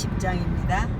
20장입니다.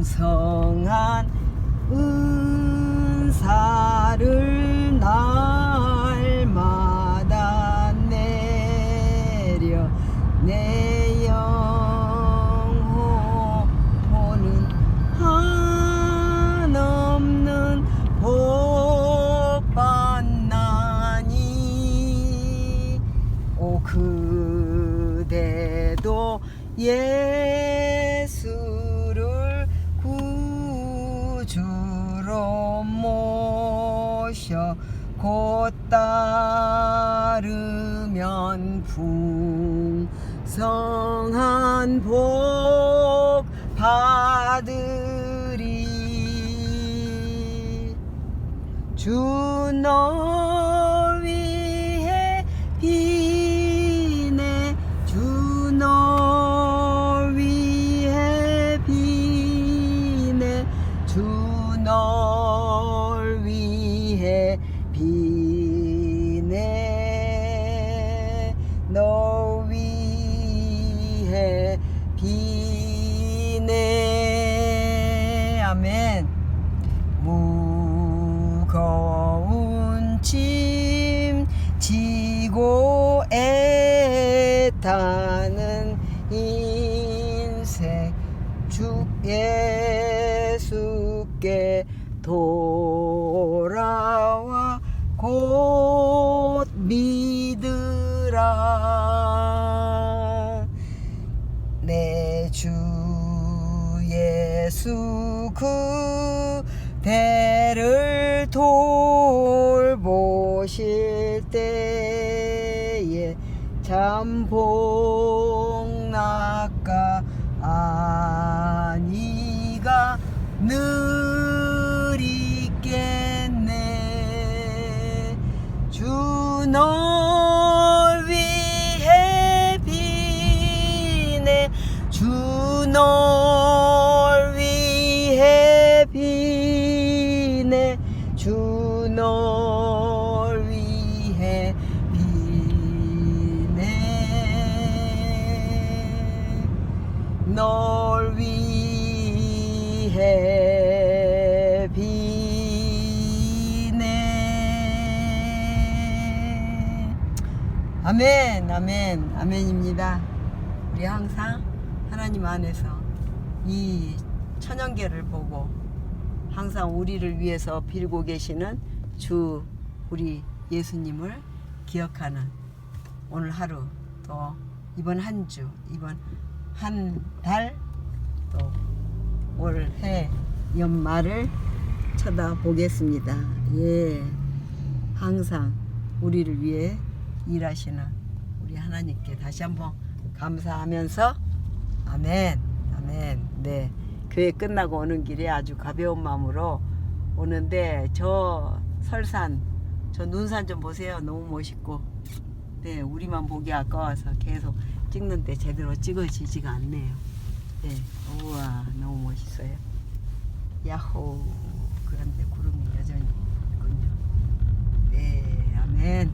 풍성한 은사를 날마다 내려 내 따르면 풍성한 복 받으리. 주 너 아멘 무거운 짐 지고 애타는 인생 주 예수께 예수 그대를 돌보실 때에 참 복낙가 아니가 늘 있겠네. 주널 위해 아멘 아멘 아멘입니다 우리 항상 하나님 안에서 이 천연계를 보고 항상 우리를 위해서 빌고 계시는 주 우리 예수님을 기억하는 오늘 하루 또 이번 한 주 이번 한 달 또 올해 연말을 쳐다보겠습니다. 예. 항상 우리를 위해 일하시는 우리 하나님께 다시 한번 감사하면서 아멘. 아멘. 네. 교회 끝나고 오는 길에 아주 가벼운 마음으로 오는데 저 설산 저 눈산 좀 보세요. 너무 멋있고. 네, 우리만 보기 아까워서 계속 찍는데 제대로 찍어지지가 않네요. 네, 우와, 너무 멋있어요. 야호. 그런데 구름이 여전히 있군요. 아멘.